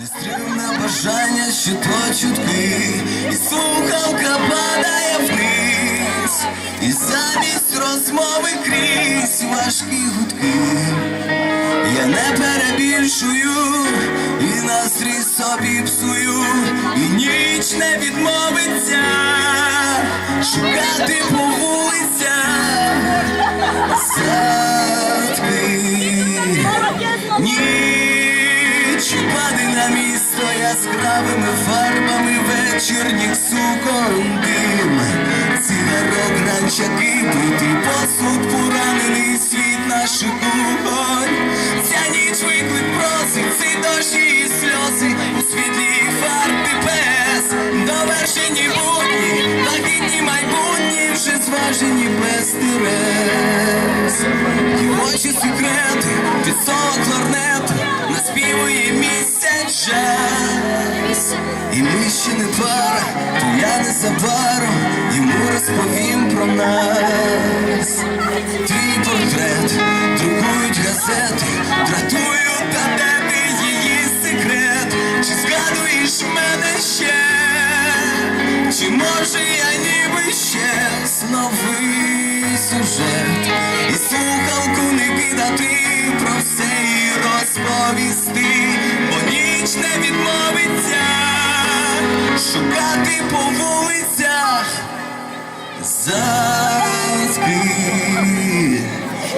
Нестримне бажання, що то чутки, і слухавка падає вниз, і замість розмови крізь важкі гудки. Я не перебільшую, і настрій собі псую, і ніч не відмовиться шукати по вулицях. Садки. Яскравими фарбами вечірніх сукон дим Цигарок ранчаки, битий посуд, поранений світ наших кухонь Ця ніч виклик просить, ці дощі і сльози. У світлі фарби без Довершені будні, лагідні майбутні, вже зважені без терез І ми ще не пара, то я незабаром йому розповім про нас. Твій портрет, друкують газети, дратують та ти її секрет? Чи згадуєш мене ще? Чи може я ніби ще новий сюжет? І слухалку не кидати про все шукати по вулицях. Зазки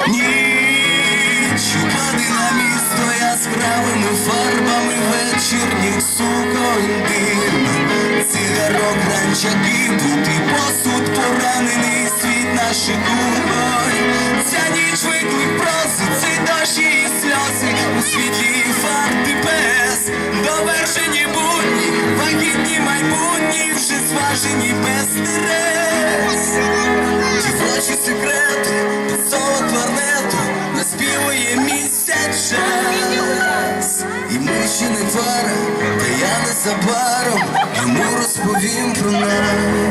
Ніч упаде на місто яскравими фарбами вечірніх сукон дим Цигарок ранчаки, бутий посуд, поранений світ наших кухонь Ця ніч виклик просить, ці дощі і сльози у світлі незабаром йому розповім про нас